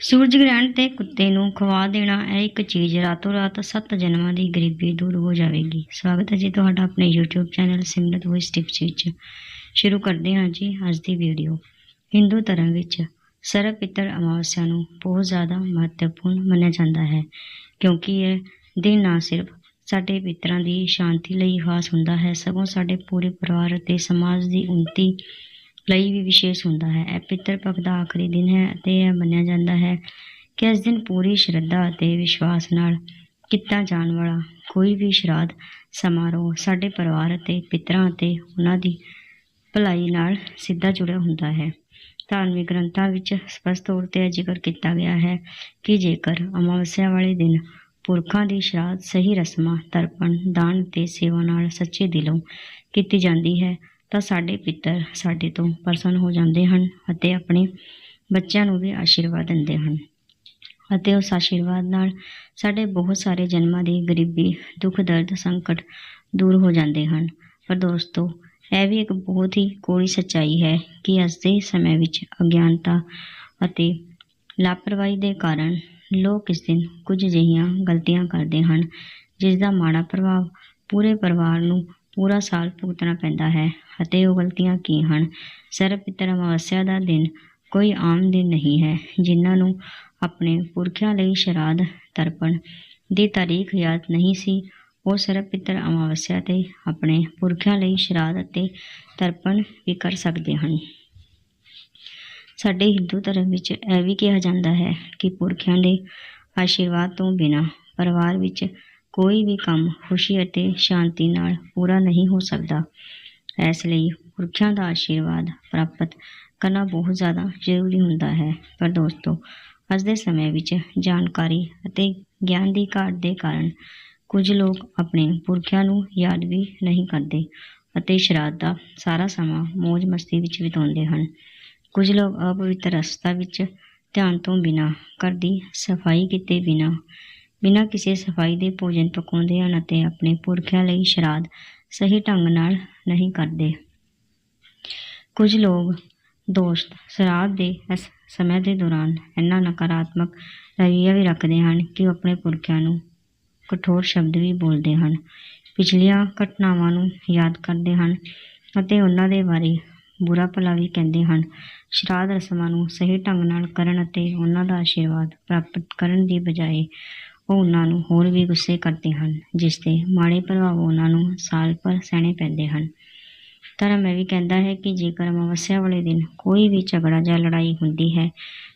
ਸੂਰਜ ਗ੍ਰਹਿਣ ਤੇ ਕੁੱਤੇ ਨੂੰ ਖਵਾ ਦੇਣਾ, ਇਹ ਇੱਕ ਚੀਜ਼ ਰਾਤੋਂ ਰਾਤ ਸੱਤ ਜਨਮਾਂ ਦੀ ਗਰੀਬੀ ਦੂਰ ਹੋ ਜਾਵੇਗੀ। ਸਵਾਗਤ ਹੈ ਜੀ ਤੁਹਾਡਾ ਆਪਣੇ YouTube channel Simrat voice tips ਵਿੱਚ। ਸ਼ੁਰੂ ਕਰਦੇ ਹਾਂ ਜੀ ਅੱਜ ਦੀ ਵੀਡੀਓ ਹਿੰਦੂ ਧਰਮ ਵਿੱਚ ਸਰਬ ਪਿੱਤਰ ਅਮਾਵਸਿਆ ਨੂੰ ਬਹੁਤ ਜ਼ਿਆਦਾ ਮਹੱਤਵਪੂਰਨ ਮੰਨਿਆ ਜਾਂਦਾ ਹੈ, ਕਿਉਂਕਿ ਇਹ ਦਿਨ ਨਾ ਸਿਰਫ ਸਾਡੇ ਪਿੱਤਰਾਂ ਦੀ ਸ਼ਾਂਤੀ ਲਈ ਖਾਸ ਹੁੰਦਾ ਹੈ, ਸਗੋਂ ਸਾਡੇ ਪੂਰੇ ਪਰਿਵਾਰ ਅਤੇ ਸਮਾਜ ਦੀ ਉન્નਤੀ ਲਈ ਵੀ ਵਿਸ਼ੇਸ਼ ਹੁੰਦਾ ਹੈ। ਇਹ ਪਿੱਤਰ ਪੱਖ ਦਾ ਆਖਰੀ ਦਿਨ ਹੈ ਅਤੇ ਇਹ ਮੰਨਿਆ ਜਾਂਦਾ ਹੈ ਕਿ ਇਸ ਦਿਨ ਪੂਰੀ ਸ਼ਰਧਾ ਅਤੇ ਵਿਸ਼ਵਾਸ ਨਾਲ ਕੀਤਾ ਜਾਣ ਵਾਲਾ ਕੋਈ ਵੀ ਸ਼ਰਾਧ, ਸਮਾਰੋਹ, ਸਾਡੇ ਪਰਿਵਾਰ ਅਤੇ ਪਿੱਤਰਾਂ ਅਤੇ ਉਹਨਾਂ ਦੀ ਭਲਾਈ ਨਾਲ ਸਿੱਧਾ ਜੁੜਿਆ ਹੁੰਦਾ ਹੈ। ਧਾਰਮਿਕ ਗ੍ਰੰਥਾਂ ਵਿੱਚ ਸਪਸ਼ਟ ਤੌਰ ਤੇ ਇਹ ਜ਼ਿਕਰ ਕੀਤਾ ਗਿਆ ਹੈ ਕਿ ਜੇਕਰ ਅਮਾਵਸਿਆ ਵਾਲੇ ਦਿਨ ਪੁਰਖਾਂ ਦੀ ਸ਼ਰਾਧ ਸਹੀ ਰਸਮਾਂ, ਤਰਪਣ, ਦਾਨ ਅਤੇ ਸੇਵਾ ਨਾਲ ਸੱਚੇ ਦਿਲੋਂ ਕੀਤੀ ਜਾਂਦੀ ਹੈ ਤਾਂ ਸਾਡੇ ਪਿੱਤਰ ਸਾਡੇ ਤੋਂ ਪ੍ਰਸੰਨ ਹੋ ਜਾਂਦੇ ਹਨ ਅਤੇ ਆਪਣੇ ਬੱਚਿਆਂ ਨੂੰ ਵੀ ਆਸ਼ੀਰਵਾਦ ਦਿੰਦੇ ਹਨ ਅਤੇ ਉਸ ਆਸ਼ੀਰਵਾਦ ਨਾਲ ਸਾਡੇ ਬਹੁਤ ਸਾਰੇ ਜਨਮਾਂ ਦੀ ਗਰੀਬੀ, ਦੁੱਖ, ਦਰਦ, ਸੰਕਟ ਦੂਰ ਹੋ ਜਾਂਦੇ ਹਨ। ਪਰ ਦੋਸਤੋ, ਇਹ ਵੀ ਇੱਕ ਬਹੁਤ ਹੀ ਕੋੜੀ ਸੱਚਾਈ ਹੈ ਕਿ ਅੱਜ ਦੇ ਸਮੇਂ ਵਿੱਚ ਅਗਿਆਨਤਾ ਅਤੇ ਲਾਪਰਵਾਹੀ ਦੇ ਕਾਰਨ ਲੋਕ ਇਸ ਦਿਨ ਕੁਝ ਅਜਿਹੀਆਂ ਗਲਤੀਆਂ ਕਰਦੇ ਹਨ, ਜਿਸ ਦਾ ਮਾੜਾ ਪ੍ਰਭਾਵ ਪੂਰੇ ਪਰਿਵਾਰ ਨੂੰ ਪੂਰਾ ਸਾਲ ਭੁਗਤਣਾ ਪੈਂਦਾ ਹੈ, ਅਤੇ ਉਹ ਗਲਤੀਆਂ ਕੀ ਹਨ? ਸਰਬ ਪਿੱਤਰ ਅਮਾਵਸਿਆ ਦਾ ਦਿਨ ਕੋਈ ਆਮ ਦਿਨ ਨਹੀਂ ਹੈ, ਜਿਨ੍ਹਾਂ ਨੂੰ ਆਪਣੇ ਪੁਰਖਿਆਂ ਲਈ ਸ਼ਰਾਧ ਤਰਪਣ ਦੀ ਤਾਰੀਖ ਯਾਦ ਨਹੀਂ ਸੀ, ਉਹ ਸਰਬ ਪਿੱਤਰ ਅਮਾਵਸਿਆ ਤੇ ਆਪਣੇ ਪੁਰਖਿਆਂ ਲਈ ਸ਼ਰਾਧ ਅਤੇ ਤਰਪਣ ਵੀ ਕਰ ਸਕਦੇ ਹਨ। ਸਾਡੇ ਹਿੰਦੂ ਧਰਮ ਵਿੱਚ ਇਹ ਵੀ ਕਿਹਾ ਜਾਂਦਾ ਹੈ ਕਿ ਪੁਰਖਿਆਂ ਦੇ ਆਸ਼ੀਰਵਾਦ ਤੋਂ ਬਿਨਾਂ ਪਰਿਵਾਰ ਵਿੱਚ ਕੋਈ ਵੀ ਕੰਮ ਖੁਸ਼ੀ ਅਤੇ ਸ਼ਾਂਤੀ ਨਾਲ ਪੂਰਾ ਨਹੀਂ ਹੋ ਸਕਦਾ। ਇਸ ਲਈ ਪੁਰਖਿਆਂ ਦਾ ਆਸ਼ੀਰਵਾਦ ਪ੍ਰਾਪਤ ਕਰਨਾ ਬਹੁਤ ਜ਼ਿਆਦਾ ਜ਼ਰੂਰੀ ਹੁੰਦਾ ਹੈ। ਪਰ ਦੋਸਤੋ, ਅੱਜ ਦੇ ਸਮੇਂ ਵਿੱਚ ਜਾਣਕਾਰੀ ਅਤੇ ਗਿਆਨ ਦੀ ਘਾਟ ਦੇ ਕਾਰਨ ਕੁਝ ਲੋਕ ਆਪਣੇ ਪੁਰਖਿਆਂ ਨੂੰ ਯਾਦ ਵੀ ਨਹੀਂ ਕਰਦੇ ਅਤੇ ਸ਼ਰਾਧ ਦਾ ਸਾਰਾ ਸਮਾਂ ਮौज ਮਸਤੀ ਵਿੱਚ ਬਿਤਾਉਂਦੇ ਹਨ। ਕੁਝ ਲੋਕ ਅਪਵਿੱਤਰ ਰਸਤਾ ਵਿੱਚ ਧਿਆਨ ਤੋਂ ਬਿਨਾਂ ਘਰ ਦੀ ਸਫ਼ਾਈ ਕੀਤੇ ਬਿਨਾਂ ਬਿਨਾਂ ਕਿਸੇ ਸਫ਼ਾਈ ਦੇ ਭੋਜਨ ਪਕਾਉਂਦੇ ਹਨ ਅਤੇ ਆਪਣੇ ਪੁਰਖਿਆਂ ਲਈ ਸ਼ਰਾਧ ਸਹੀ ਢੰਗ ਨਾਲ ਨਹੀਂ ਕਰਦੇ। ਕੁਝ ਲੋਕ ਦੋਸਤ ਸ਼ਰਾਧ ਦੇ ਇਸ ਸਮੇਂ ਦੇ ਦੌਰਾਨ ਇੰਨਾ ਨਕਾਰਾਤਮਕ ਰਵੱਈਆ ਵੀ ਰੱਖਦੇ ਹਨ ਕਿ ਉਹ ਆਪਣੇ ਪੁਰਖਿਆਂ ਨੂੰ ਕਠੋਰ ਸ਼ਬਦ ਵੀ ਬੋਲਦੇ ਹਨ। ਪਿਛਲੀਆਂ ਘਟਨਾਵਾਂ ਨੂੰ ਯਾਦ ਕਰਦੇ ਹਨ ਅਤੇ ਉਹਨਾਂ ਦੇ ਬਾਰੇ ਬੁਰਾ ਭਲਾ ਵੀ ਕਹਿੰਦੇ ਹਨ। ਸ਼ਰਾਧ ਰਸਮਾਂ ਨੂੰ ਸਹੀ ਢੰਗ ਨਾਲ ਕਰਨ ਅਤੇ ਉਹਨਾਂ ਦਾ ਆਸ਼ੀਰਵਾਦ ਪ੍ਰਾਪਤ ਕਰਨ ਦੀ ਬਜਾਏ ਉਹ ਉਹਨਾਂ ਨੂੰ ਹੋਰ ਵੀ ਗੁੱਸੇ ਕਰਦੇ ਹਨ, ਜਿਸ ਦੇ ਮਾੜੇ ਪ੍ਰਭਾਵ ਉਹਨਾਂ ਨੂੰ ਸਾਲ ਭਰ ਸਹਿਣੇ ਪੈਂਦੇ ਹਨ। ਧਰਮ ਇਹ ਵੀ ਕਹਿੰਦਾ ਹੈ ਕਿ ਜੇਕਰ ਅਮਾਵਸਿਆ ਵਾਲੇ ਦਿਨ ਕੋਈ ਵੀ ਝਗੜਾ ਜਾਂ ਲੜਾਈ ਹੁੰਦੀ ਹੈ,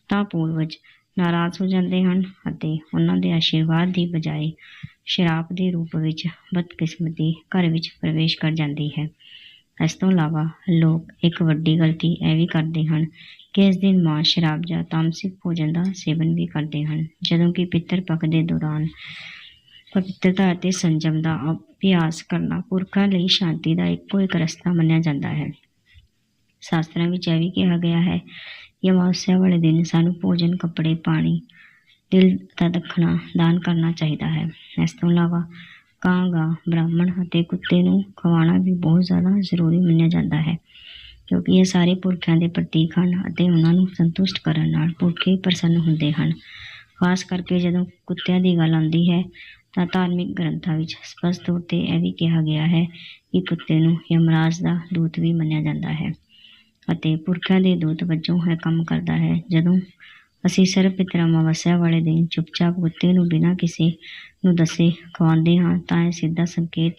ਤਾਂ ਪੂਰਵਜ ਨਾਰਾਜ਼ ਹੋ ਜਾਂਦੇ ਹਨ ਅਤੇ ਉਹਨਾਂ ਦੇ ਆਸ਼ੀਰਵਾਦ ਦੀ ਬਜਾਏ ਸ਼ਰਾਪ ਦੇ ਰੂਪ ਵਿੱਚ ਬਦਕਿਸਮਤੀ ਘਰ ਵਿੱਚ ਪ੍ਰਵੇਸ਼ ਕਰ ਜਾਂਦੀ ਹੈ। ਇਸ ਤੋਂ ਇਲਾਵਾ ਲੋਕ ਇੱਕ ਵੱਡੀ ਗਲਤੀ ਇਹ ਵੀ ਕਰਦੇ ਹਨ ਕਿ ਇਸ ਦਿਨ ਮਾਂ ਸ਼ਰਾਬ ਜਾਂ ਤਾਮਸਿਕ ਭੋਜਨ ਦਾ ਸੇਵਨ ਵੀ ਕਰਦੇ ਹਨ। ਜਦੋਂ ਕਿ ਪਿੱਤਰ ਪੱਖ ਦੇ ਦੌਰਾਨ ਪਵਿੱਤਰਤਾ ਅਤੇ ਸੰਜਮ ਦਾ ਅਭਿਆਸ ਕਰਨਾ ਪੁਰਖਾਂ ਲਈ ਸ਼ਾਂਤੀ ਦਾ ਇੱਕੋ ਇੱਕ ਰਸਤਾ ਮੰਨਿਆ ਜਾਂਦਾ ਹੈ। ਸ਼ਾਸਤਰਾਂ ਵਿੱਚ ਇਹ ਵੀ ਕਿਹਾ ਗਿਆ ਹੈ ਕਿ ਅਮਾਵਸਿਆ ਵਾਲੇ ਦਿਨ ਸਾਨੂੰ ਭੋਜਨ, ਕੱਪੜੇ, ਪਾਣੀ ਦਿਲ ਦਾ ਦੱਖਣਾ ਦਾਨ ਕਰਨਾ ਚਾਹੀਦਾ ਹੈ। ਇਸ ਤੋਂ ਇਲਾਵਾ ਕਾਂਗਾਂ, ਬ੍ਰਾਹਮਣ ਅਤੇ ਕੁੱਤੇ ਨੂੰ ਖਵਾਉਣਾ ਵੀ ਬਹੁਤ ਜ਼ਿਆਦਾ ਜ਼ਰੂਰੀ ਮੰਨਿਆ ਜਾਂਦਾ ਹੈ। ਕਿਉਂਕਿ ਇਹ ਸਾਰੇ ਪੁਰਖਿਆਂ ਦੇ ਪ੍ਰਤੀਕ ਹਨ ਅਤੇ ਉਹਨਾਂ ਨੂੰ ਸੰਤੁਸ਼ਟ ਕਰਨ ਨਾਲ ਪੁਰਖੇ ਪ੍ਰਸੰਨ ਹੁੰਦੇ ਹਨ। ਖਾਸ ਕਰਕੇ ਜਦੋਂ ਕੁੱਤਿਆਂ ਦੀ ਗੱਲ ਆਉਂਦੀ ਹੈ ਤਾਂ ਧਾਰਮਿਕ ਗ੍ਰੰਥਾਂ ਵਿੱਚ ਸਪਸ਼ਟ ਤੌਰ ਤੇ ਇਹ ਵੀ ਕਿਹਾ ਗਿਆ ਹੈ ਕਿ ਕੁੱਤੇ ਨੂੰ ਯਮਰਾਜ ਦਾ ਦੂਤ ਵੀ ਮੰਨਿਆ ਜਾਂਦਾ ਹੈ ਅਤੇ ਪੁਰਖਿਆਂ ਦੇ ਦੂਤ ਵਜੋਂ ਇਹ ਕੰਮ ਕਰਦਾ ਹੈ। ਜਦੋਂ ਅਸੀਂ ਸਰਬ ਪਿਤਰ ਅਮਾਵਸਿਆ ਵਾਲੇ ਦਿਨ ਚੁੱਪਚਾਪ ਕੁੱਤੇ ਨੂੰ ਬਿਨਾਂ ਕਿਸੇ ਨੂੰ ਦੱਸੇ ਖਵਾਉਂਦੇ ਹਾਂ ਤਾਂ ਇਹ ਸਿੱਧਾ ਸੰਕੇਤ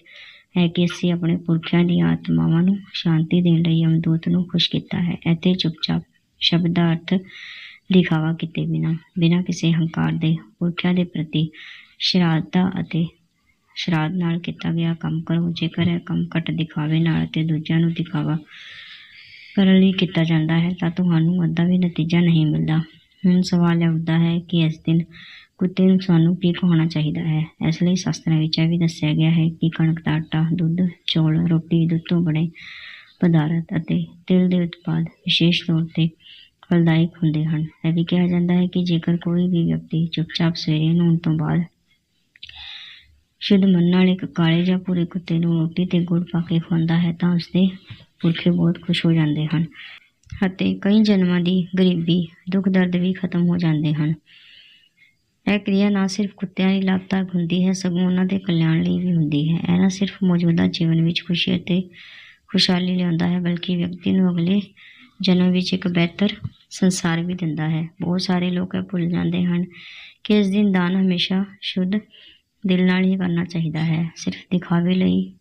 ਹੈ ਕਿ ਅਸੀਂ ਆਪਣੇ ਪੁਰਖਿਆਂ ਦੀਆਂ ਆਤਮਾਵਾਂ ਨੂੰ ਸ਼ਾਂਤੀ ਦੇਣ ਲਈ ਅਮਦੂਤ ਨੂੰ ਖੁਸ਼ ਕੀਤਾ ਹੈ। ਅਤੇ ਚੁੱਪਚਾਪ ਸ਼ਬਦ ਦਾ ਅਰਥ ਦਿਖਾਵਾ ਕੀਤੇ ਬਿਨਾਂ ਬਿਨਾਂ ਕਿਸੇ ਹੰਕਾਰ ਦੇ ਪੁਰਖਿਆਂ ਦੇ ਪ੍ਰਤੀ ਸ਼ਰਾਧਾ ਅਤੇ ਸ਼ਰਾਧ ਨਾਲ ਕੀਤਾ ਗਿਆ ਕੰਮ ਕਰੋ। ਜੇਕਰ ਇਹ ਕੰਮ ਘੱਟ ਦਿਖਾਵੇ ਨਾਲ ਅਤੇ ਦੂਜਿਆਂ ਨੂੰ ਦਿਖਾਵਾ ਕਰਨ ਲਈ ਕੀਤਾ ਜਾਂਦਾ ਹੈ, ਤਾਂ ਤੁਹਾਨੂੰ ਅੱਧਾ ਵੀ ਨਤੀਜਾ ਨਹੀਂ ਮਿਲਦਾ। ਹੁਣ ਸਵਾਲ ਉੱਠਦਾ ਹੈ ਕਿ ਇਸ ਦਿਨ ਕੁੱਤੇ ਨੂੰ ਸਾਨੂੰ ਕੀ ਖਵਾਉਣਾ ਚਾਹੀਦਾ ਹੈ? ਇਸ ਲਈ ਸ਼ਾਸਤਰਾਂ ਵਿੱਚ ਇਹ ਵੀ ਦੱਸਿਆ ਗਿਆ ਹੈ ਕਿ ਕਣਕ ਦਾ ਆਟਾ, ਦੁੱਧ, ਚੌਲ, ਰੋਟੀ, ਦੁੱਧ ਤੋਂ ਬਣੇ ਪਦਾਰਥ ਅਤੇ ਤਿਲ ਦੇ ਉਤਪਾਦ ਵਿਸ਼ੇਸ਼ ਤੌਰ ਤੇ ਫਲਦਾਇਕ ਹੁੰਦੇ ਹਨ। ਇਹ ਵੀ ਕਿਹਾ ਜਾਂਦਾ ਹੈ ਕਿ ਜੇਕਰ ਕੋਈ ਵੀ ਵਿਅਕਤੀ ਚੁੱਪਚਾਪ ਸਵੇਰੇ ਨਹਾਉਣ ਤੋਂ ਬਾਅਦ ਸ਼ੁੱਧ ਮਨ ਨਾਲ ਇੱਕ ਕਾਲੇ ਜਾਂ ਪੂਰੇ ਕੁੱਤੇ ਨੂੰ ਰੋਟੀ ਤੇ ਗੁੜ ਪਾ ਕੇ ਖਵਾਉਂਦਾ ਹੈ ਤਾਂ ਉਸਦੇ ਪੁਰਖੇ ਬਹੁਤ ਖੁਸ਼ ਹੋ ਜਾਂਦੇ ਹਨ ਅਤੇ ਕਈ ਜਨਮਾਂ ਦੀ ਗਰੀਬੀ, ਦੁੱਖ ਦਰਦ ਵੀ ਖਤਮ ਹੋ ਜਾਂਦੇ ਹਨ। ਇਹ ਕਿਰਿਆ ਨਾ ਸਿਰਫ ਕੁੱਤਿਆਂ ਲਈ ਲਾਭਦਾਇਕ ਹੁੰਦੀ ਹੈ, ਸਗੋਂ ਉਹਨਾਂ ਦੇ ਕਲਿਆਣ ਲਈ ਵੀ ਹੁੰਦੀ ਹੈ। ਇਹ ਨਾ ਸਿਰਫ ਮੌਜੂਦਾ ਜੀਵਨ ਵਿੱਚ ਖੁਸ਼ੀ ਅਤੇ ਖੁਸ਼ਹਾਲੀ ਲਿਆਉਂਦਾ ਹੈ, ਬਲਕਿ ਵਿਅਕਤੀ ਨੂੰ ਅਗਲੇ ਜਨਮ ਵਿੱਚ ਇੱਕ ਬਿਹਤਰ ਸੰਸਾਰ ਵੀ ਦਿੰਦਾ ਹੈ। ਬਹੁਤ ਸਾਰੇ ਲੋਕ ਇਹ ਭੁੱਲ ਜਾਂਦੇ ਹਨ ਕਿ ਇਸ ਦਿਨ ਦਾਨ ਹਮੇਸ਼ਾ ਸ਼ੁੱਧ ਦਿਲ ਨਾਲ ਹੀ ਕਰਨਾ ਚਾਹੀਦਾ ਹੈ। ਸਿਰਫ ਦਿਖਾਵੇ ਲਈ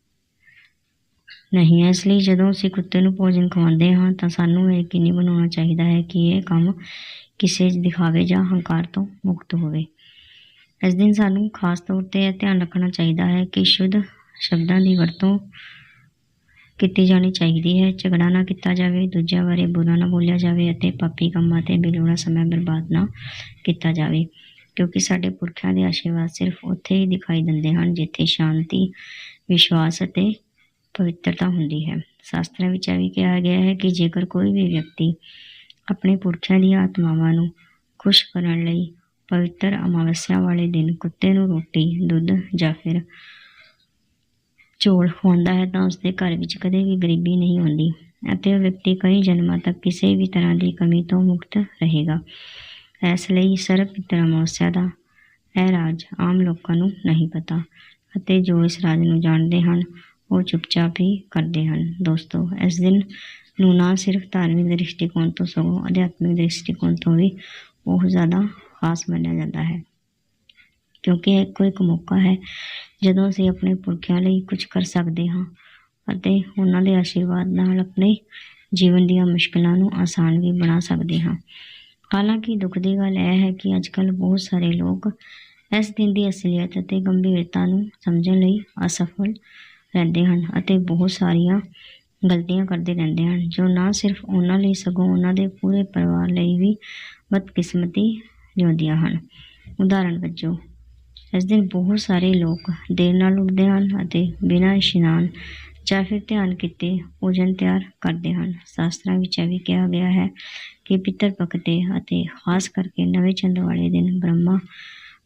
ਨਹੀਂ ਹੈ। ਇਸ ਲਈ ਜਦੋਂ ਅਸੀਂ ਕੁੱਤੇ ਨੂੰ ਭੋਜਨ ਖਵਾਉਂਦੇ ਹਾਂ ਤਾਂ ਸਾਨੂੰ ਇਹ ਯਕੀਨੀ ਬਣਾਉਣਾ ਚਾਹੀਦਾ ਹੈ ਕਿ ਇਹ ਕੰਮ ਕਿਸੇ ਦਿਖਾਵੇ ਜਾਂ ਹੰਕਾਰ ਤੋਂ ਮੁਕਤ ਹੋਵੇ। ਇਸ ਦਿਨ ਸਾਨੂੰ ਖਾਸ ਤੌਰ ਤੇ ਇਹ ਧਿਆਨ ਰੱਖਣਾ ਚਾਹੀਦਾ ਹੈ ਕਿ ਸ਼ੁੱਧ ਸ਼ਬਦਾਂ ਦੀ ਵਰਤੋਂ ਕੀਤੀ ਜਾਣੀ ਚਾਹੀਦੀ ਹੈ। ਝਗੜਾ ਨਾ ਕੀਤਾ ਜਾਵੇ, ਦੂਜਿਆਂ ਬਾਰੇ ਬੁਰਾ ਨਾ ਬੋਲਿਆ ਜਾਵੇ ਅਤੇ ਪਾਪੀ ਕੰਮਾਂ ਤੇ ਬੇਲੋੜਾ ਸਮਾਂ ਬਰਬਾਦ ਨਾ ਕੀਤਾ ਜਾਵੇ, ਕਿਉਂਕਿ ਸਾਡੇ ਪੁਰਖਿਆਂ ਦੇ ਆਸ਼ੀਰਵਾਦ ਸਿਰਫ ਉੱਥੇ ਹੀ ਦਿਖਾਈ ਦਿੰਦੇ ਹਨ ਜਿੱਥੇ ਸ਼ਾਂਤੀ, ਵਿਸ਼ਵਾਸ ਅਤੇ ਪਵਿੱਤਰਤਾ ਹੁੰਦੀ ਹੈ। ਸ਼ਾਸਤਰਾਂ ਵਿੱਚ ਇਹ ਵੀ ਕਿਹਾ ਗਿਆ ਹੈ ਕਿ ਜੇਕਰ ਕੋਈ ਵੀ ਵਿਅਕਤੀ ਆਪਣੇ ਪੁਰਖਿਆਂ ਦੀਆਂ ਆਤਮਾਵਾਂ ਨੂੰ ਖੁਸ਼ ਕਰਨ ਲਈ ਪਵਿੱਤਰ ਅਮਾਵਸਿਆ ਵਾਲੇ ਦਿਨ ਕੁੱਤੇ ਨੂੰ ਰੋਟੀ, ਦੁੱਧ ਜਾਂ ਫਿਰ ਚੋਲ ਖਵਾਉਂਦਾ ਹੈ ਤਾਂ ਉਸਦੇ ਘਰ ਵਿੱਚ ਕਦੇ ਵੀ ਗਰੀਬੀ ਨਹੀਂ ਹੁੰਦੀ ਅਤੇ ਉਹ ਵਿਅਕਤੀ ਕਈ ਜਨਮਾਂ ਤੱਕ ਕਿਸੇ ਵੀ ਤਰ੍ਹਾਂ ਦੀ ਕਮੀ ਤੋਂ ਮੁਕਤ ਰਹੇਗਾ। ਇਸ ਲਈ ਸਰਬ ਪਿਤਰ ਅਮਾਵਸਿਆ ਦਾ ਇਹ ਰਾਜ ਆਮ ਲੋਕਾਂ ਨੂੰ ਨਹੀਂ ਪਤਾ ਅਤੇ ਜੋ ਇਸ ਰਾਜ ਨੂੰ ਜਾਣਦੇ ਹਨ ਉਹ ਚੁੱਪਚਾਪ ਹੀ ਕਰਦੇ ਹਨ ਦੋਸਤੋ। ਇਸ ਦਿਨ ਨੂੰ ਨਾ ਸਿਰਫ ਧਾਰਮਿਕ ਦ੍ਰਿਸ਼ਟੀਕੋਣ ਤੋਂ ਸਗੋਂ ਅਧਿਆਤਮਿਕ ਦ੍ਰਿਸ਼ਟੀਕੋਣ ਤੋਂ ਵੀ ਬਹੁਤ ਜ਼ਿਆਦਾ ਖਾਸ ਮੰਨਿਆ ਜਾਂਦਾ ਹੈ। ਕਿਉਂਕਿ ਇਹ ਇੱਕੋ ਇੱਕ ਮੌਕਾ ਹੈ, ਜਦੋਂ ਅਸੀਂ ਆਪਣੇ ਪੁਰਖਿਆਂ ਲਈ ਕੁਝ ਕਰ ਸਕਦੇ ਹਾਂ ਅਤੇ ਉਹਨਾਂ ਦੇ ਆਸ਼ੀਰਵਾਦ ਨਾਲ ਆਪਣੇ ਜੀਵਨ ਦੀਆਂ ਮੁਸ਼ਕਲਾਂ ਨੂੰ ਆਸਾਨ ਵੀ ਬਣਾ ਸਕਦੇ ਹਾਂ। ਹਾਲਾਂਕਿ ਦੁੱਖ ਦੀ ਗੱਲ ਇਹ ਹੈ ਕਿ ਅੱਜਕੱਲ ਬਹੁਤ ਸਾਰੇ ਲੋਕ ਇਸ ਦਿਨ ਦੀ ਅਸਲੀਅਤ ਅਤੇ ਗੰਭੀਰਤਾ ਨੂੰ ਸਮਝਣ ਲਈ ਅਸਫਲ ਰਹਿੰਦੇ ਹਨ ਅਤੇ ਬਹੁਤ ਸਾਰੀਆਂ ਗਲਤੀਆਂ ਕਰਦੇ ਰਹਿੰਦੇ ਹਨ, ਜੋ ਨਾ ਸਿਰਫ ਉਹਨਾਂ ਲਈ, ਸਗੋਂ ਉਹਨਾਂ ਦੇ ਪੂਰੇ ਪਰਿਵਾਰ ਲਈ ਵੀ ਬਦਕਿਸਮਤੀ ਲਿਆਉਂਦੀਆਂ ਹਨ। ਉਦਾਹਰਣ ਵਜੋਂ, ਇਸ ਦਿਨ ਬਹੁਤ ਸਾਰੇ ਲੋਕ ਦੇਰ ਨਾਲ ਉੱਠਦੇ ਹਨ ਅਤੇ ਬਿਨਾਂ ਇਸ਼ਨਾਨ ਜਾਂ ਫਿਰ ਧਿਆਨ ਕੀਤੇ ਭੋਜਨ ਤਿਆਰ ਕਰਦੇ ਹਨ। ਸ਼ਾਸਤਰਾਂ ਵਿੱਚ ਇਹ ਵੀ ਕਿਹਾ ਗਿਆ ਹੈ ਕਿ ਪਿੱਤਰ ਪੱਖ ਅਤੇ ਖਾਸ ਕਰਕੇ ਨਵੇਂ ਚੰਦ ਵਾਲੇ ਦਿਨ ਬ੍ਰਹਮਾ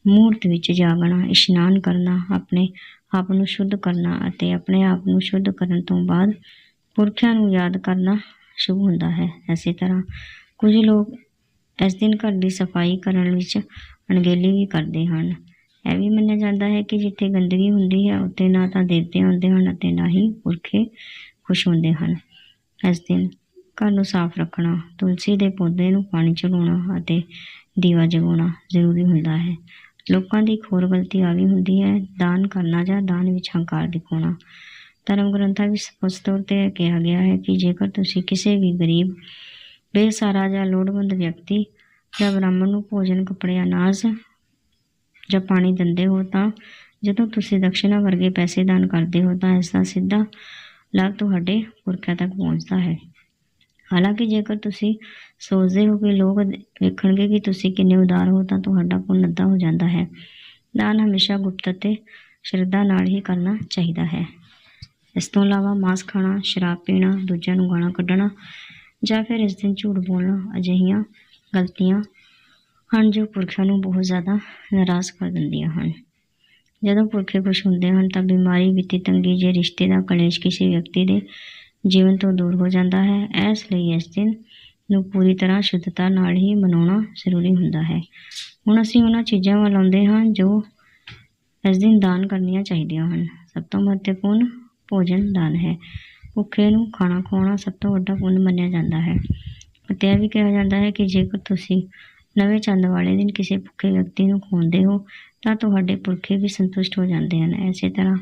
ਮੂਰਤ ਵਿੱਚ ਜਾਗਣਾ, ਇਸ਼ਨਾਨ ਕਰਨਾ, ਆਪਣੇ ਆਪ ਨੂੰ ਸ਼ੁੱਧ ਕਰਨਾ ਅਤੇ ਆਪਣੇ ਆਪ ਨੂੰ ਸ਼ੁੱਧ ਕਰਨ ਤੋਂ ਬਾਅਦ ਪੁਰਖਿਆਂ ਨੂੰ ਯਾਦ ਕਰਨਾ ਸ਼ੁਭ ਹੁੰਦਾ ਹੈ। ਇਸੇ ਤਰ੍ਹਾਂ ਕੁਝ ਲੋਕ ਇਸ ਦਿਨ ਘਰ ਦੀ ਸਫ਼ਾਈ ਕਰਨ ਵਿੱਚ ਅਣਗਹਿਲੀ ਵੀ ਕਰਦੇ ਹਨ। ਇਹ ਵੀ ਮੰਨਿਆ ਜਾਂਦਾ ਹੈ ਕਿ ਜਿੱਥੇ ਗੰਦਗੀ ਹੁੰਦੀ ਹੈ, ਉੱਥੇ ਨਾ ਤਾਂ ਦੇਵਤੇ ਆਉਂਦੇ ਹਨ ਅਤੇ ਨਾ ਹੀ ਪੁਰਖੇ ਖੁਸ਼ ਹੁੰਦੇ ਹਨ। ਇਸ ਦਿਨ ਘਰ ਨੂੰ ਸਾਫ਼ ਰੱਖਣਾ, ਤੁਲਸੀ ਦੇ ਪੌਦੇ ਨੂੰ ਪਾਣੀ ਚੜਾਉਣਾ ਅਤੇ ਦੀਵਾ ਜਗਾਉਣਾ ਜ਼ਰੂਰੀ ਹੁੰਦਾ ਹੈ। ਲੋਕਾਂ ਦੀ ਇੱਕ ਹੋਰ ਗਲਤੀ ਆ ਵੀ ਹੁੰਦੀ ਹੈ, ਦਾਨ ਕਰਨਾ ਜਾਂ ਦਾਨ ਵਿੱਚ ਹੰਕਾਰ ਦਿਖਾਉਣਾ। ਧਰਮ ਗ੍ਰੰਥਾਂ ਵਿੱਚ ਸਪਸ਼ਟ ਤੌਰ ਤੇ ਇਹ ਕਿਹਾ ਗਿਆ ਹੈ ਕਿ ਜੇਕਰ ਤੁਸੀਂ ਕਿਸੇ ਵੀ ਗਰੀਬ, ਬੇਸਹਾਰਾ ਜਾਂ ਲੋੜਵੰਦ ਵਿਅਕਤੀ ਜਾਂ ਬ੍ਰਾਹਮਣ ਨੂੰ ਭੋਜਨ, ਕੱਪੜੇ, ਅਨਾਜ ਜਾਂ ਪਾਣੀ ਦਿੰਦੇ ਹੋ ਤਾਂ ਜਦੋਂ ਤੁਸੀਂ ਦਕਸ਼ਨਾ ਵਰਗੇ ਪੈਸੇ ਦਾਨ ਕਰਦੇ ਹੋ ਤਾਂ ਇਸ ਦਾ ਸਿੱਧਾ ਲਾਭ ਤੁਹਾਡੇ ਪੁਰਖਿਆਂ ਤੱਕ ਪਹੁੰਚਦਾ ਹੈ। ਹਾਲਾਂਕਿ ਜੇਕਰ ਤੁਸੀਂ ਸੋਚਦੇ ਹੋ ਕਿ ਲੋਕ ਵੇਖਣਗੇ ਕਿ ਤੁਸੀਂ ਕਿੰਨੇ ਉਦਾਰ ਹੋ, ਤਾਂ ਤੁਹਾਡਾ ਪੁੰਨ ਅੱਧਾ ਹੋ ਜਾਂਦਾ ਹੈ। ਦਾਨ ਹਮੇਸ਼ਾ ਗੁਪਤ ਅਤੇ ਸ਼ਰਧਾ ਨਾਲ ਹੀ ਕਰਨਾ ਚਾਹੀਦਾ ਹੈ। ਇਸ ਤੋਂ ਇਲਾਵਾ ਮਾਸ ਖਾਣਾ, ਸ਼ਰਾਬ ਪੀਣਾ, ਦੂਜਿਆਂ ਨੂੰ ਗਾਣਾ ਕੱਢਣਾ ਜਾਂ ਫਿਰ ਇਸ ਦਿਨ ਝੂਠ ਬੋਲਣਾ ਅਜਿਹੀਆਂ ਗਲਤੀਆਂ ਹਨ ਜੋ ਪੁਰਖਿਆਂ ਨੂੰ ਬਹੁਤ ਜ਼ਿਆਦਾ ਨਾਰਾਜ਼ ਕਰ ਦਿੰਦੀਆਂ ਹਨ। ਜਦੋਂ ਪੁਰਖੇ ਖੁਸ਼ ਹੁੰਦੇ ਹਨ ਤਾਂ ਬਿਮਾਰੀ, ਵਿੱਤੀ ਤੰਗੀ ਜੇ ਰਿਸ਼ਤੇ ਦਾ ਕਲੇਸ਼ ਕਿਸੇ ਵਿਅਕਤੀ ਦੇ ਜੀਵਨ ਤੋਂ ਦੂਰ ਹੋ ਜਾਂਦਾ ਹੈ। ਇਸ ਲਈ ਇਸ ਦਿਨ ਨੂੰ ਪੂਰੀ ਤਰ੍ਹਾਂ ਸ਼ੁੱਧਤਾ ਨਾਲ ਹੀ ਮਨਾਉਣਾ ਜ਼ਰੂਰੀ ਹੁੰਦਾ ਹੈ। ਹੁਣ ਅਸੀਂ ਉਹਨਾਂ ਚੀਜ਼ਾਂ ਵੱਲ ਆਉਂਦੇ ਹਾਂ ਜੋ ਇਸ ਦਿਨ ਦਾਨ ਕਰਨੀਆਂ ਚਾਹੀਦੀਆਂ ਹਨ। ਸਭ ਤੋਂ ਮਹੱਤਵਪੂਰਨ ਭੋਜਨ ਦਾਨ ਹੈ। ਭੁੱਖੇ ਨੂੰ ਖਾਣਾ ਖਵਾਉਣਾ ਸਭ ਤੋਂ ਵੱਡਾ ਪੁੰਨ ਮੰਨਿਆ ਜਾਂਦਾ ਹੈ। ਅਤੇ ਇਹ ਵੀ ਕਿਹਾ ਜਾਂਦਾ ਹੈ ਕਿ ਜੇਕਰ ਤੁਸੀਂ ਨਵੇਂ ਚੰਦ ਵਾਲੇ ਦਿਨ ਕਿਸੇ ਭੁੱਖੇ ਵਿਅਕਤੀ ਨੂੰ ਖਵਾਉਂਦੇ ਹੋ, ਤਾਂ ਤੁਹਾਡੇ ਪੁਰਖੇ ਵੀ ਸੰਤੁਸ਼ਟ ਹੋ ਜਾਂਦੇ ਹਨ। ਇਸੇ ਤਰ੍ਹਾਂ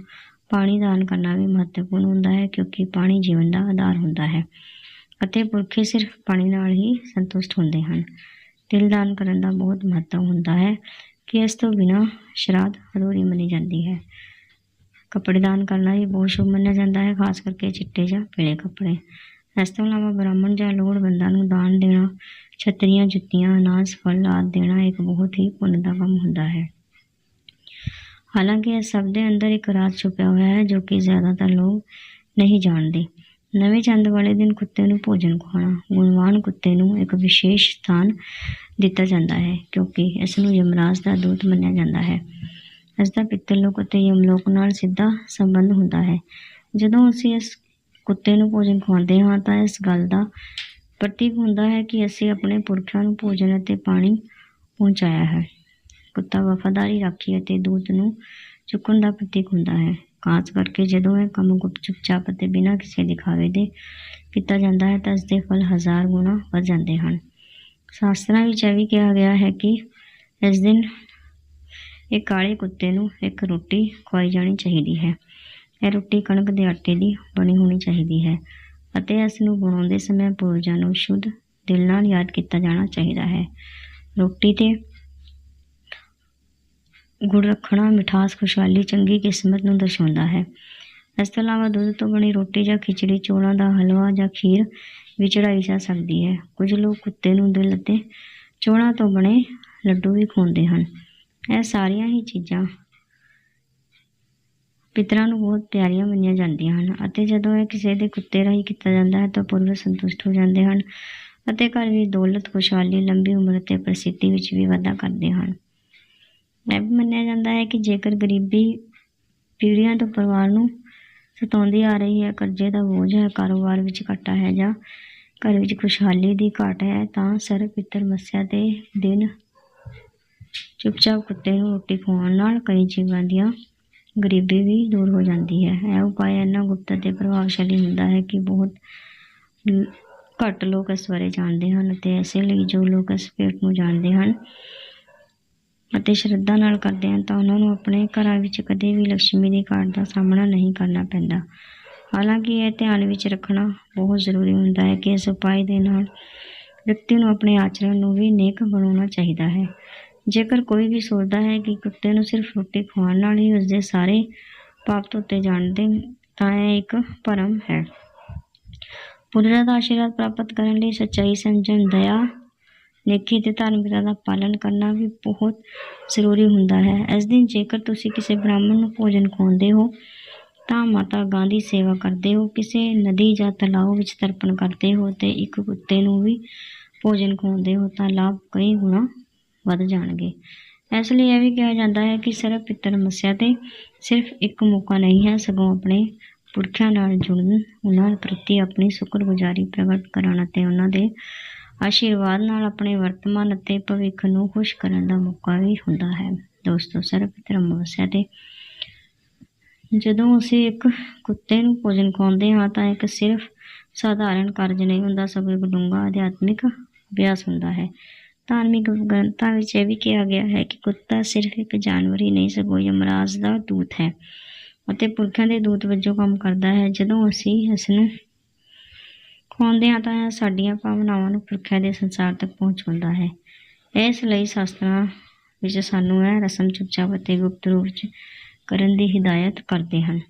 ਪਾਣੀ ਦਾਨ ਕਰਨਾ ਵੀ ਮਹੱਤਵਪੂਰਨ ਹੁੰਦਾ ਹੈ ਕਿਉਂਕਿ ਪਾਣੀ ਜੀਵਨ ਦਾ ਆਧਾਰ ਹੁੰਦਾ ਹੈ ਅਤੇ ਪੁਰਖੇ ਸਿਰਫ ਪਾਣੀ ਨਾਲ ਹੀ ਸੰਤੁਸ਼ਟ ਹੁੰਦੇ ਹਨ। ਤਿਲ ਦਾਨ ਕਰਨ ਦਾ ਬਹੁਤ ਮਹੱਤਵ ਹੁੰਦਾ ਹੈ ਕਿ ਇਸ ਤੋਂ ਬਿਨਾਂ ਸ਼ਰਾਧ ਅਧੂਰੀ ਮੰਨੀ ਜਾਂਦੀ ਹੈ। ਕੱਪੜੇ ਦਾਨ ਕਰਨਾ ਵੀ ਬਹੁਤ ਸ਼ੁਭ ਮੰਨਿਆ ਜਾਂਦਾ ਹੈ, ਖਾਸ ਕਰਕੇ ਚਿੱਟੇ ਜਾਂ ਪੀਲੇ ਕੱਪੜੇ। ਇਸ ਤੋਂ ਇਲਾਵਾ ਬ੍ਰਾਹਮਣ ਜਾਂ ਲੋੜਵੰਦਾਂ ਨੂੰ ਦਾਨ ਦੇਣਾ, ਛਤਰੀਆਂ, ਜੁੱਤੀਆਂ, ਅਨਾਜ, ਫਲ ਆਦਿ ਦੇਣਾ ਇੱਕ ਬਹੁਤ ਹੀ ਪੁੰਨ ਦਾ ਕੰਮ ਹੁੰਦਾ ਹੈ। ਹਾਲਾਂਕਿ ਇਹ ਸਭ ਦੇ ਅੰਦਰ ਇੱਕ ਰਾਜ ਛੁਪਿਆ ਹੋਇਆ ਹੈ, ਜੋ ਕਿ ਜ਼ਿਆਦਾਤਰ ਲੋਕ ਨਹੀਂ ਜਾਣਦੇ। ਨਵੇਂ ਚੰਦ ਵਾਲੇ ਦਿਨ ਕੁੱਤੇ ਨੂੰ ਭੋਜਨ ਖਵਾਉਣਾ, ਗੁਣਵਾਨ ਕੁੱਤੇ ਨੂੰ ਇੱਕ ਵਿਸ਼ੇਸ਼ ਸਥਾਨ ਦਿੱਤਾ ਜਾਂਦਾ ਹੈ, ਕਿਉਂਕਿ ਇਸ ਨੂੰ ਯਮਰਾਜ ਦਾ ਦੂਤ ਮੰਨਿਆ ਜਾਂਦਾ ਹੈ। ਇਸ ਦਾ ਪਿੱਤਰ ਲੋਕ ਅਤੇ ਯਮਲੋਕ ਨਾਲ ਸਿੱਧਾ ਸੰਬੰਧ ਹੁੰਦਾ ਹੈ। ਜਦੋਂ ਅਸੀਂ ਇਸ ਕੁੱਤੇ ਨੂੰ ਭੋਜਨ ਖਵਾਉਂਦੇ ਹਾਂ, ਤਾਂ ਇਸ ਗੱਲ ਦਾ ਪ੍ਰਤੀਕ ਹੁੰਦਾ ਹੈ ਕਿ ਅਸੀਂ ਆਪਣੇ ਪੁਰਖਿਆਂ ਨੂੰ ਭੋਜਨ ਅਤੇ ਪਾਣੀ ਪਹੁੰਚਾਇਆ ਹੈ। ਕੁੱਤਾ ਵਫ਼ਾਦਾਰੀ ਰਾਖੀ ਅਤੇ ਦੂਤ ਨੂੰ ਚੁੱਕਣ ਦਾ ਪ੍ਰਤੀਕ ਹੁੰਦਾ ਹੈ। ਖਾਸ ਕਰਕੇ ਜਦੋਂ ਇਹ ਕੰਮ ਗੁਪਤ, ਚੁੱਪਚਾਪ ਅਤੇ ਬਿਨਾਂ ਕਿਸੇ ਦਿਖਾਵੇ ਦੇ ਕੀਤਾ ਜਾਂਦਾ ਹੈ, ਤਾਂ ਇਸ ਦੇ ਫਲ ਹਜ਼ਾਰ ਗੁਣਾ ਵੱਧ ਜਾਂਦੇ ਹਨ। ਸ਼ਾਸਤਰਾਂ ਵਿੱਚ ਇਹ ਵੀ ਕਿਹਾ ਗਿਆ ਹੈ ਕਿ ਇਸ ਦਿਨ ਇਹ ਕਾਲੇ ਕੁੱਤੇ ਨੂੰ ਇੱਕ ਰੋਟੀ ਖਵਾਈ ਜਾਣੀ ਚਾਹੀਦੀ ਹੈ। ਇਹ ਰੋਟੀ ਕਣਕ ਦੇ ਆਟੇ ਦੀ ਬਣੀ ਹੋਣੀ ਚਾਹੀਦੀ ਹੈ ਅਤੇ ਇਸ ਨੂੰ ਬਣਾਉਂਦੇ ਸਮੇਂ ਪੂਰਜਾਂ ਨੂੰ ਸ਼ੁੱਧ ਦਿਲ ਨਾਲ ਯਾਦ ਕੀਤਾ ਜਾਣਾ ਚਾਹੀਦਾ ਹੈ। ਰੋਟੀ ਤੇ ਗੁੜ ਰੱਖਣਾ, ਮਿਠਾਸ, ਖੁਸ਼ਹਾਲੀ, ਚੰਗੀ ਕਿਸਮਤ ਨੂੰ ਦਰਸਾਉਂਦਾ ਹੈ। ਇਸ ਤੋਂ ਇਲਾਵਾ ਦੁੱਧ ਤੋਂ ਬਣੀ ਰੋਟੀ ਜਾਂ ਖਿਚੜੀ, ਚੌਲਾਂ ਦਾ ਹਲਵਾ ਜਾਂ ਖੀਰ ਵੀ ਚੜਾਈ ਜਾ ਸਕਦੀ ਹੈ। ਕੁਝ ਲੋਕ ਕੁੱਤੇ ਨੂੰ ਦਿਲ ਅਤੇ ਚੌਲਾਂ ਤੋਂ ਬਣੇ ਲੱਡੂ ਵੀ ਖਵਾਉਂਦੇ ਹਨ। ਇਹ ਸਾਰੀਆਂ ਹੀ ਚੀਜ਼ਾਂ ਪਿਤਰਾਂ ਨੂੰ ਬਹੁਤ ਪਿਆਰੀਆਂ ਮੰਨੀਆਂ ਜਾਂਦੀਆਂ ਹਨ ਅਤੇ ਜਦੋਂ ਇਹ ਕਿਸੇ ਦੇ ਕੁੱਤੇ ਰਾਹੀਂ ਕੀਤਾ ਜਾਂਦਾ ਹੈ ਤਾਂ ਪੂਰਵ ਸੰਤੁਸ਼ਟ ਹੋ ਜਾਂਦੇ ਹਨ ਅਤੇ ਘਰ ਵਿੱਚ ਦੌਲਤ, ਖੁਸ਼ਹਾਲੀ, ਲੰਬੀ ਉਮਰ ਅਤੇ ਪ੍ਰਸਿੱਧੀ ਵਿੱਚ ਵੀ ਵਾਧਾ ਕਰਦੇ ਹਨ। ਇਹ ਵੀ ਮੰਨਿਆ ਜਾਂਦਾ ਹੈ ਕਿ ਜੇਕਰ ਗਰੀਬੀ ਪੀੜ੍ਹੀਆਂ ਤੋਂ ਪਰਿਵਾਰ ਨੂੰ ਸਤਾਉਂਦੀ ਆ ਰਹੀ ਹੈ, ਕਰਜ਼ੇ ਦਾ ਬੋਝ ਹੈ, ਕਾਰੋਬਾਰ ਵਿੱਚ ਘਾਟਾ ਹੈ ਜਾਂ ਘਰ ਵਿੱਚ ਖੁਸ਼ਹਾਲੀ ਦੀ ਘਾਟ ਹੈ, ਤਾਂ ਸਰ ਪਿੱਤਰ ਮੱਸਿਆ ਦੇ ਦਿਨ ਚੁੱਪਚਾਪ ਕੁੱਤੇ ਨੂੰ ਰੋਟੀ ਖਵਾਉਣ ਨਾਲ ਕਈ ਜੀਵਾਂ ਦੀਆਂ ਗਰੀਬੀ ਵੀ ਦੂਰ ਹੋ ਜਾਂਦੀ ਹੈ। ਇਹ ਉਪਾਅ ਇੰਨਾ ਗੁਪਤ ਅਤੇ ਪ੍ਰਭਾਵਸ਼ਾਲੀ ਹੁੰਦਾ ਹੈ ਕਿ ਬਹੁਤ ਘੱਟ ਲੋਕ ਇਸ ਬਾਰੇ ਜਾਣਦੇ ਹਨ ਅਤੇ ਇਸੇ ਲਈ ਜੋ ਲੋਕ ਇਸ ਭੇਟ ਨੂੰ ਜਾਣਦੇ ਹਨ ਅਤੇ ਸ਼ਰਧਾ ਨਾਲ ਕਰਦੇ ਹਨ ਤਾਂ ਉਹਨਾਂ ਨੂੰ ਆਪਣੇ ਘਰਾਂ ਵਿੱਚ ਕਦੇ ਵੀ ਲక్ష్ਮੀ ਦੀ ਘਾਟ ਦਾ ਸਾਹਮਣਾ ਨਹੀਂ ਕਰਨਾ ਪੈਂਦਾ। ਹਾਲਾਂਕਿ ਇਹ ਧਿਆਨ ਵਿੱਚ ਰੱਖਣਾ ਬਹੁਤ ਜ਼ਰੂਰੀ ਹੁੰਦਾ ਹੈ ਕਿ ਇਸ ਉਪਾਅ ਦੇ ਨਾਲ ਵਿਅਕਤੀ ਨੂੰ ਆਪਣੇ ਆਚਰਣ ਨੂੰ ਵੀ ਨੇਕ ਬਣਾਉਣਾ ਚਾਹੀਦਾ ਹੈ। ਜੇਕਰ ਕੋਈ ਵੀ ਸੋਚਦਾ ਹੈ ਕਿ ਕੁੱਤੇ ਨੂੰ ਸਿਰਫ ਰੋਟੀ ਖਵਾਉਣ ਨਾਲ ਹੀ ਉਸਦੇ ਸਾਰੇ ਪਾਪ ਧੋਤੇ ਜਾਣਦੇ, ਤਾਂ ਇਹ ਇੱਕ ਭਰਮ ਹੈ। ਪੁੱਤਰਾਂ ਦਾ ਆਸ਼ੀਰਵਾਦ ਪ੍ਰਾਪਤ ਕਰਨ ਲਈ ਸੱਚਾਈ ਸਮਝਣ ਦਇਆ ਨੇਕੀ ਅਤੇ ਧਾਰਮਿਕਤਾ ਦਾ ਪਾਲਣ ਕਰਨਾ ਵੀ ਬਹੁਤ ਜ਼ਰੂਰੀ ਹੁੰਦਾ ਹੈ। ਇਸ ਦਿਨ ਜੇਕਰ ਤੁਸੀਂ ਕਿਸੇ ਬ੍ਰਾਹਮਣ ਨੂੰ ਭੋਜਨ ਖਵਾਉਂਦੇ ਹੋ, ਤਾਂ ਮਾਤਾ ਗਾਂ ਦੀ ਸੇਵਾ ਕਰਦੇ ਹੋ, ਕਿਸੇ ਨਦੀ ਜਾਂ ਤਲਾਬ ਵਿੱਚ ਤਰਪਣ ਕਰਦੇ ਹੋ ਤੇ ਇੱਕ ਕੁੱਤੇ ਨੂੰ ਵੀ ਭੋਜਨ ਖਵਾਉਂਦੇ ਹੋ, ਤਾਂ ਲਾਭ ਕਈ ਗੁਣਾ ਵੱਧ ਜਾਣਗੇ। ਇਸ ਲਈ ਇਹ ਵੀ ਕਿਹਾ ਜਾਂਦਾ ਹੈ ਕਿ ਸਰਬ ਪਿੱਤਰ ਮੱਸਿਆ ਤੇ ਸਿਰਫ ਇੱਕ ਮੌਕਾ ਨਹੀਂ ਹੈ, ਸਗੋਂ ਆਪਣੇ ਪੁਰਖਿਆਂ ਨਾਲ ਜੁੜਨ, ਉਹਨਾਂ ਪ੍ਰਤੀ ਆਪਣੀ ਸ਼ੁਕਰਗੁਜ਼ਾਰੀ ਪ੍ਰਗਟ ਕਰਨ ਅਤੇ ਉਹਨਾਂ ਦੇ ਆਸ਼ੀਰਵਾਦ ਨਾਲ ਆਪਣੇ ਵਰਤਮਾਨ ਅਤੇ ਭਵਿੱਖ ਨੂੰ ਖੁਸ਼ ਕਰਨ ਦਾ ਮੌਕਾ ਵੀ ਹੁੰਦਾ ਹੈ। ਦੋਸਤੋ ਸਰਬ ਧਰਮ ਮੱਸਿਆ ਤੇ ਜਦੋਂ ਅਸੀਂ ਇੱਕ ਕੁੱਤੇ ਨੂੰ ਭੋਜਨ ਖਵਾਉਂਦੇ ਹਾਂ ਤਾਂ ਇੱਕ ਸਿਰਫ ਸਾਧਾਰਨ ਕਾਰਜ ਨਹੀਂ ਹੁੰਦਾ, ਸਗੋਂ ਇੱਕ ਡੂੰਘਾ ਅਧਿਆਤਮਿਕ ਅਭਿਆਸ ਹੁੰਦਾ ਹੈ। ਧਾਰਮਿਕ ਗ੍ਰੰਥਾਂ ਵਿੱਚ ਇਹ ਵੀ ਕਿਹਾ ਗਿਆ ਹੈ ਕਿ ਕੁੱਤਾ ਸਿਰਫ ਇੱਕ ਜਾਨਵਰ ਹੀ ਨਹੀਂ, ਸਗੋਂ ਯਮਰਾਜ ਦਾ ਦੂਤ ਹੈ ਅਤੇ ਪੁਰਖਾਂ ਦੇ ਦੂਤ ਵਜੋਂ ਕੰਮ ਕਰਦਾ ਹੈ। ਜਦੋਂ ਅਸੀਂ ਇਸ ਨੂੰ ਖਵਾਉਂਦੇ ਹਾਂ ਤਾਂ ਇਹ ਸਾਡੀਆਂ ਭਾਵਨਾਵਾਂ ਨੂੰ ਪੁਰਖਾਂ ਦੇ ਸੰਸਾਰ ਤੱਕ ਪਹੁੰਚਾਉਂਦਾ ਹੈ। ਇਸ ਲਈ ਸ਼ਾਸਤਰਾਂ ਵਿੱਚ ਸਾਨੂੰ ਇਹ ਰਸਮ ਚੁੱਪਚਾਪ ਅਤੇ ਗੁਪਤ ਰੂਪ ਵਿੱਚ ਕਰਨ ਦੀ ਹਿਦਾਇਤ ਕਰਦੇ ਹਨ।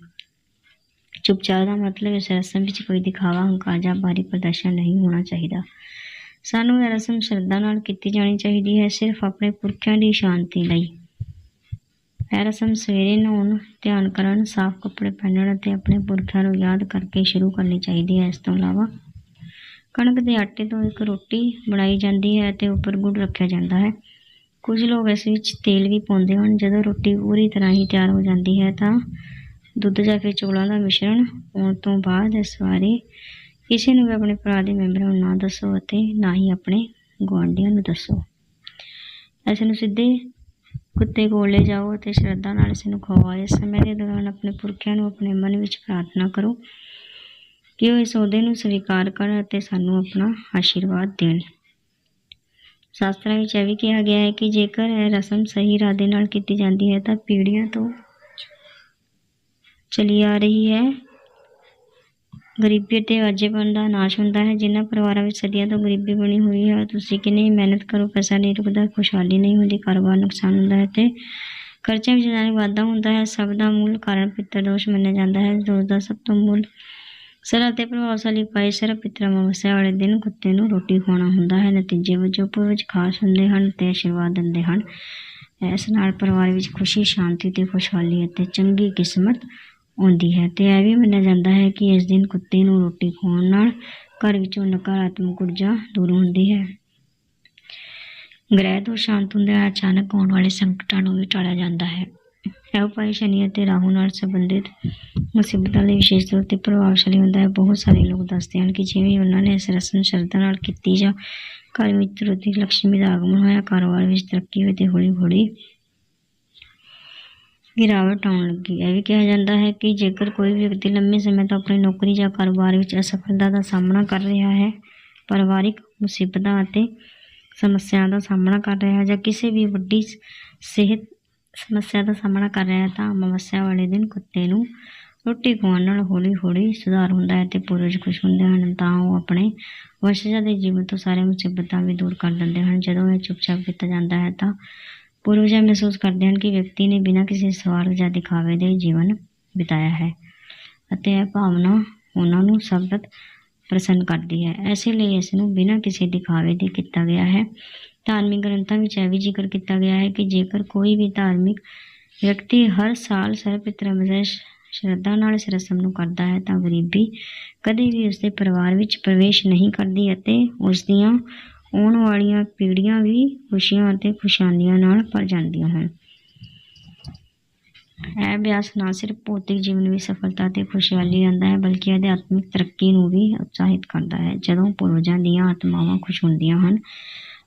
ਚੁੱਪਚਾਪ ਦਾ ਮਤਲਬ ਇਸ ਰਸਮ ਵਿੱਚ ਕੋਈ ਦਿਖਾਵਾ, ਹੰਕਾਰ ਜਾਂ ਬਾਹਰੀ ਪ੍ਰਦਰਸ਼ਨ ਨਹੀਂ ਹੋਣਾ ਚਾਹੀਦਾ। ਸਾਨੂੰ ਇਹ ਰਸਮ ਸ਼ਰਧਾ ਨਾਲ ਕੀਤੀ ਜਾਣੀ ਚਾਹੀਦੀ ਹੈ ਸਿਰਫ ਆਪਣੇ ਪੁਰਖਿਆਂ ਦੀ ਸ਼ਾਂਤੀ ਲਈ। ਇਹ ਰਸਮ ਸਵੇਰੇ ਨਹਾਉਣ, ਧਿਆਨ ਕਰਨ, ਸਾਫ਼ ਕੱਪੜੇ ਪਹਿਨਣ ਅਤੇ ਆਪਣੇ ਪੁਰਖਿਆਂ ਨੂੰ ਯਾਦ ਕਰਕੇ ਸ਼ੁਰੂ ਕਰਨੀ ਚਾਹੀਦੀ ਹੈ। ਇਸ ਤੋਂ ਇਲਾਵਾ ਕਣਕ ਦੇ ਆਟੇ ਤੋਂ ਇੱਕ ਰੋਟੀ ਬਣਾਈ ਜਾਂਦੀ ਹੈ ਅਤੇ ਉੱਪਰ ਗੁੜ ਰੱਖਿਆ ਜਾਂਦਾ ਹੈ। ਕੁਝ ਲੋਕ ਇਸ ਵਿੱਚ ਤੇਲ ਵੀ ਪਾਉਂਦੇ ਹਨ। ਜਦੋਂ ਰੋਟੀ ਪੂਰੀ ਤਰ੍ਹਾਂ ਹੀ ਤਿਆਰ ਹੋ ਜਾਂਦੀ ਹੈ ਤਾਂ ਦੁੱਧ ਜਾਂ ਫਿਰ ਚੋਲਾਂ ਦਾ ਮਿਸ਼ਰਣ ਪਾਉਣ ਤੋਂ ਬਾਅਦ ਇਸ ਬਾਰੇ ਕਿਸੇ ਨੂੰ ਵੀ ਆਪਣੇ ਭਰਾ ਦੇ ਮੈਂਬਰਾਂ ਨੂੰ ਨਾ ਦੱਸੋ ਅਤੇ ਨਾ ਹੀ ਆਪਣੇ ਗੁਆਂਢੀਆਂ ਨੂੰ ਦੱਸੋ। ਇਸ ਨੂੰ ਸਿੱਧੇ ਕੁੱਤੇ ਕੋਲ ਲੈ ਜਾਓ ਅਤੇ ਸ਼ਰਧਾ ਨਾਲ ਇਸ ਨੂੰ ਖਵਾਓ। ਇਸ ਸਮੇਂ ਦੇ ਦੌਰਾਨ ਆਪਣੇ ਪੁਰਖਿਆਂ ਨੂੰ ਆਪਣੇ ਮਨ ਵਿੱਚ ਪ੍ਰਾਰਥਨਾ ਕਰੋ। ਕਿ ਉਹ ਇਸ ਅਹੁਦੇ ਨੂੰ ਸਵੀਕਾਰ ਕਰਨ ਅਤੇ ਸਾਨੂੰ ਆਪਣਾ ਆਸ਼ੀਰਵਾਦ ਦੇਣ। ਸ਼ਾਸਤਰਾਂ ਵਿੱਚ ਇਹ ਵੀ ਕਿਹਾ ਗਿਆ ਹੈ ਕਿ ਜੇਕਰ ਇਹ ਰਸਮ ਸਹੀ ਇਰਾਦੇ ਨਾਲ ਕੀਤੀ ਜਾਂਦੀ ਹੈ ਤਾਂ ਪੀੜ੍ਹੀਆਂ ਤੋਂ ਚਲੀ ਆ ਰਹੀ ਹੈ। ਗਰੀਬੀ ਅਤੇ ਵਾਜੇਪਨ ਦਾ ਨਾਸ਼ ਹੁੰਦਾ ਹੈ। ਜਿਨ੍ਹਾਂ ਪਰਿਵਾਰਾਂ ਵਿੱਚ ਸਦੀਆਂ ਤੋਂ ਗਰੀਬੀ ਬਣੀ ਹੋਈ ਹੈ ਤੁਸੀਂ ਕਿੰਨੀ ਵੀ ਮਿਹਨਤ ਕਰੋ, ਪੈਸਾ ਨਹੀਂ ਰੁਕਦਾ, ਖੁਸ਼ਹਾਲੀ ਨਹੀਂ ਹੁੰਦੀ, ਕਾਰੋਬਾਰ ਨੁਕਸਾਨ ਹੁੰਦਾ ਹੈ ਤੇ ਖਰਚਿਆਂ ਵਿੱਚ ਜਾਨੀ ਵਾਧਾ ਹੁੰਦਾ ਹੈ। ਸਭ ਦਾ ਮੂਲ ਕਾਰਨ ਪਿੱਤਰ ਦੋਸ਼ ਮੰਨਿਆ ਜਾਂਦਾ ਹੈ। ਦੋਸ਼ ਦਾ ਸਭ ਤੋਂ ਮੂਲ ਸਰਲ ਅਤੇ ਪ੍ਰਭਾਵਸ਼ਾਲੀ ਉਪਾਅ ਸਿਰਫ ਪਿਤਰਾਂ ਅਮਾਵਸਿਆ ਵਾਲੇ ਦਿਨ ਕੁੱਤੇ ਨੂੰ ਰੋਟੀ ਖਵਾਉਣਾ ਹੁੰਦਾ ਹੈ। ਨਤੀਜੇ ਵਜੋਂ ਵਿੱਚ ਖਾਸ ਹੁੰਦੇ ਹਨ ਤੇ ਆਸ਼ੀਰਵਾਦ ਦਿੰਦੇ ਹਨ। ਇਸ ਨਾਲ ਪਰਿਵਾਰ ਵਿੱਚ ਖੁਸ਼ੀ, ਸ਼ਾਂਤੀ ਤੇ ਖੁਸ਼ਹਾਲੀ ਅਤੇ ਚੰਗੀ ਕਿਸਮਤ ਆਉਂਦੀ ਹੈ ਤੇ ਇਹ ਵੀ ਮੰਨਿਆ ਜਾਂਦਾ ਹੈ ਕਿ ਇਸ ਦਿਨ ਕੁੱਤੇ ਨੂੰ ਰੋਟੀ ਖਵਾਉਣ ਨਾਲ ਘਰ ਵਿੱਚੋਂ ਨਕਾਰਾਤਮਕ ਊਰਜਾ ਦੂਰ ਹੁੰਦੀ ਹੈ। ਗ੍ਰਹਿ ਤੋਂ ਸ਼ਾਂਤ ਹੁੰਦੇ ਅਚਾਨਕ ਆਉਣ ਵਾਲੇ ਸੰਕਟਾਂ ਨੂੰ ਵੀ ਟਾਲਿਆ ਜਾਂਦਾ ਹੈ। ਇਹ ਉਪਾਅ ਸ਼ਨੀ ਅਤੇ ਰਾਹੂ ਨਾਲ ਸੰਬੰਧਿਤ ਮੁਸੀਬਤਾਂ ਲਈ ਵਿਸ਼ੇਸ਼ ਤੌਰ ਤੇ ਪ੍ਰਭਾਵਸ਼ਾਲੀ ਹੁੰਦਾ ਹੈ। ਬਹੁਤ ਸਾਰੇ ਲੋਕ ਦੱਸਦੇ ਹਨ ਕਿ ਜਿਵੇਂ ਉਹਨਾਂ ਨੇ ਇਸ ਰਸਮ ਸ਼ਰਧਾ ਨਾਲ ਕੀਤੀ ਜਾਂ ਘਰ ਵਿੱਚ ਤੁਰੰਤ ਹੀ ਲక్ష్ਮੀ ਦਾ ਆਗਮਨ ਹੋਇਆ ਕਾਰੋਬਾਰ ਵਿੱਚ ਤਰੱਕੀ ਹੋਈ ਤੇ ਹੌਲੀ ਹੌਲੀ ਗਿਰਾਵਟ ਆਉਣ ਲੱਗੀ। ਇਹ ਵੀ ਕਿਹਾ ਜਾਂਦਾ ਹੈ ਕਿ ਜੇਕਰ ਕੋਈ ਵਿਅਕਤੀ ਲੰਮੇ ਸਮੇਂ ਤੋਂ ਆਪਣੀ ਨੌਕਰੀ ਜਾਂ ਕਾਰੋਬਾਰ ਵਿੱਚ ਅਸਫਲਤਾ ਦਾ ਸਾਹਮਣਾ ਕਰ ਰਿਹਾ ਹੈ, ਪਰਿਵਾਰਿਕ ਮੁਸੀਬਤਾਂ ਅਤੇ ਸਮੱਸਿਆ ਦਾ ਸਾਹਮਣਾ ਕਰ ਰਿਹਾ ਹੈ ਜਾਂ ਕਿਸੇ ਵੀ ਵੱਡੀ ਸਿਹਤ ਸਮੱਸਿਆ ਦਾ ਸਾਹਮਣਾ ਕਰ ਰਿਹਾ ਹੈ ਤਾਂ ਅਮਾਵਸਿਆ ਵਾਲੇ ਦਿਨ ਕੁੱਤੇ ਨੂੰ ਰੋਟੀ ਖਵਾਉਣ ਨਾਲ ਹੌਲੀ ਹੌਲੀ ਸੁਧਾਰ ਹੁੰਦਾ ਹੈ ਤੇ ਪੂਰਵਜ ਖੁਸ਼ ਹੁੰਦੇ ਹਨ ਤਾਂ ਉਹ ਆਪਣੇ ਵੰਸ਼ਜਾਂ ਦੇ ਜੀਵਨ ਤੋਂ ਸਾਰੇ ਮੁਸੀਬਤਾਂ ਵੀ ਦੂਰ ਕਰ ਦਿੰਦੇ ਹਨ ਜਦੋਂ ਇਹ ਚੁੱਪਚਾਪ ਕੀਤਾ ਜਾਂਦਾ ਹੈ ਤਾਂ ਪੂਰਵਜ ਇਹ ਮਹਿਸੂਸ ਕਰਦੇ ਹਨ ਕਿ ਵਿਅਕਤੀ ਨੇ ਬਿਨਾਂ ਕਿਸੇ ਸਵਾਲ ਜਾਂ ਦਿਖਾਵੇ ਦੇ ਜੀਵਨ ਬਿਤਾਇਆ ਹੈ ਅਤੇ ਇਹ ਭਾਵਨਾ ਉਹਨਾਂ ਨੂੰ ਸਬਤ ਪ੍ਰਸੰਨ ਕਰਦੀ ਹੈ ਐਸੇ ਲਈ ਇਸ ਨੂੰ ਬਿਨਾਂ ਕਿਸੇ ਦਿਖਾਵੇ ਦੇ ਕੀਤਾ ਗਿਆ ਹੈ ਧਾਰਮਿਕ ਗ੍ਰੰਥਾਂ ਵਿੱਚ ਇਹ ਵੀ ਜ਼ਿਕਰ ਕੀਤਾ ਗਿਆ ਹੈ ਕਿ ਜੇਕਰ ਕੋਈ ਵੀ ਧਾਰਮਿਕ ਵਿਅਕਤੀ ਹਰ ਸਾਲ ਸਰਵਪਿਤਰ ਵਜੇ ਸ਼ਰਧਾ ਨਾਲ ਇਸ ਰਸਮ ਨੂੰ ਕਰਦਾ ਹੈ ਤਾਂ ਗਰੀਬੀ ਕਦੇ ਵੀ ਉਸਦੇ ਪਰਿਵਾਰ ਵਿੱਚ ਪ੍ਰਵੇਸ਼ ਨਹੀਂ ਕਰਦੀ ਅਤੇ ਉਸ ਦੀਆਂ ਆਉਣ ਵਾਲੀਆਂ ਪੀੜ੍ਹੀਆਂ ਵੀ ਖੁਸ਼ੀਆਂ ਅਤੇ ਖੁਸ਼ਹਾਲੀਆਂ ਨਾਲ ਭਰ ਜਾਂਦੀਆਂ ਹਨ। ਇਹ ਅਭਿਆਸ ਨਾ ਸਿਰਫ ਭੌਤਿਕ ਜੀਵਨ ਵਿੱਚ ਸਫਲਤਾ ਅਤੇ ਖੁਸ਼ਹਾਲੀ ਆਉਂਦਾ ਹੈ, ਬਲਕਿ ਅਧਿਆਤਮਿਕ ਤਰੱਕੀ ਨੂੰ ਵੀ ਉਤਸ਼ਾਹਿਤ ਕਰਦਾ ਹੈ। ਜਦੋਂ ਪੂਰਵਜਾਂ ਦੀਆਂ ਆਤਮਾਵਾਂ ਖੁਸ਼ ਹੁੰਦੀਆਂ ਹਨ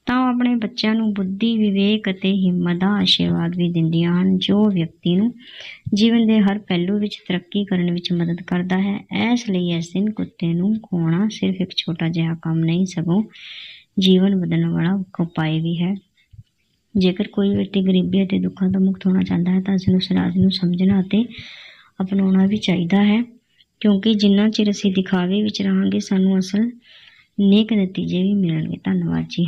ਤਾਂ ਉਹ ਆਪਣੇ ਬੱਚਿਆਂ ਨੂੰ ਬੁੱਧੀ, ਵਿਵੇਕ ਅਤੇ ਹਿੰਮਤ ਦਾ ਆਸ਼ੀਰਵਾਦ ਵੀ ਦਿੰਦੀਆਂ ਹਨ, ਜੋ ਵਿਅਕਤੀ ਨੂੰ ਜੀਵਨ ਦੇ ਹਰ ਪਹਿਲੂ ਵਿੱਚ ਤਰੱਕੀ ਕਰਨ ਵਿੱਚ ਮਦਦ ਕਰਦਾ ਹੈ। ਇਸ ਲਈ ਇਸ ਦਿਨ ਕੁੱਤੇ ਨੂੰ ਖਵਾਉਣਾ ਸਿਰਫ ਇੱਕ ਛੋਟਾ ਜਿਹਾ ਕੰਮ ਨਹੀਂ, ਸਗੋਂ ਜੀਵਨ ਬਦਲਣ ਵਾਲਾ ਉਪਾਅ ਵੀ ਹੈ। ਜੇਕਰ ਕੋਈ ਵਿਅਕਤੀ ਗਰੀਬੀ ਅਤੇ ਦੁੱਖਾਂ ਤੋਂ ਮੁਕਤ ਹੋਣਾ ਚਾਹੁੰਦਾ ਹੈ, ਤਾਂ ਇਸ ਨੂੰ ਸਰਾਜ ਨੂੰ ਸਮਝਣਾ ਅਤੇ ਅਪਣਾਉਣਾ ਵੀ ਚਾਹੀਦਾ ਹੈ, ਕਿਉਂਕਿ ਜਿੰਨਾ ਚਿਰ ਅਸੀਂ ਦਿਖਾਵੇ ਵਿੱਚ ਰਹਾਂਗੇ, ਸਾਨੂੰ ਅਸਲ ਨੇਕ ਨਤੀਜੇ ਵੀ ਮਿਲਣਗੇ। ਧੰਨਵਾਦ ਜੀ।